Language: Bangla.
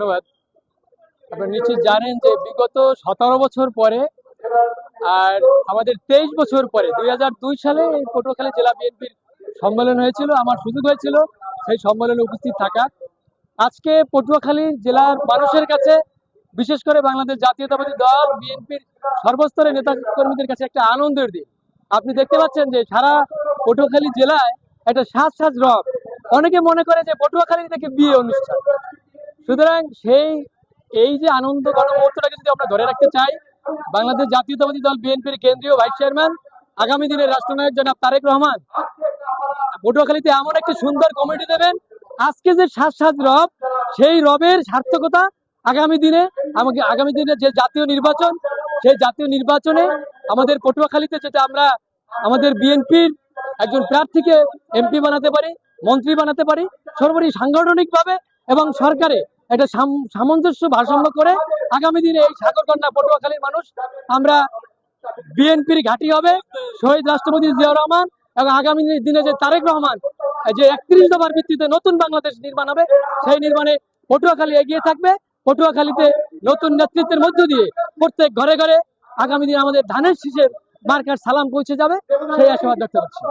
ধন্যবাদ। আপনারা নিশ্চয়ই জানেন যে বিগত সতেরো বছর পরে আর আমাদের তেইশ বছর পরে, দুই হাজার দুই সালে এই পটুয়াখালী জেলা বিএনপির সম্মেলন হয়েছিল, আমার সুযোগ হয়েছিল সেই সম্মেলনে উপস্থিত থাকা আজকে পটুয়াখালী জেলার মানুষের কাছে, বিশেষ করে বাংলাদেশ জাতীয়তাবাদী দল, বিএনপির সর্বস্তরের নেতা কর্মীদের কাছে একটা আনন্দের দিন। আপনি দেখতে পাচ্ছেন যে সারা পটুয়াখালী জেলায় একটা সাজ সাজ রব। অনেকে মনে করে যে পটুয়াখালী থেকে বিয়ে অনুষ্ঠান। সুতরাং সেই, এই যে আনন্দ গণমুহূর্তটাকে যদি আমরা ধরে রাখতে চাই, বাংলাদেশ জাতীয়তাবাদী দল, বিএনপির কেন্দ্রীয় ভাইস চেয়ারম্যান, আগামী দিনের রাষ্ট্রনায়ক জনাব তারেক রহমান, পটুয়াখালীতে এমন একটি সুন্দর কমিটি দেবেন, আজকে যে সাজ সাজ রব, সেই রবের সার্থকতা আগামী দিনে, আমাকে আগামী দিনে যে জাতীয় নির্বাচন, সেই জাতীয় নির্বাচনে আমাদের পটুয়াখালীতে যেটা আমরা, আমাদের বিএনপির একজন প্রার্থীকে এমপি বানাতে পারি, মন্ত্রী বানাতে পারি, সর্বোপরি সাংগঠনিকভাবে এবং সরকারে এটা সাম- সামঞ্জস্য ভারসাম্য করে আগামী দিনে এই সাগরকন্যা পটুয়াখালীর মানুষ আমরা বিএনপির ঘাঁটি হবে। শহীদ রাষ্ট্রপতি জিয়াউর রহমান এবং আগামী দিনে যে তারেক রহমান, যে একত্রিশ দফার ভিত্তিতে নতুন বাংলাদেশ নির্মাণ হবে, সেই নির্মাণে পটুয়াখালী এগিয়ে থাকবে। পটুয়াখালীতে নতুন নেতৃত্বের মধ্য দিয়ে প্রত্যেক ঘরে ঘরে আগামী দিনে আমাদের ধানের শীষের মার্কার সালাম পৌঁছে যাবে। সেই আশীর্বাদ দেখতে করছি।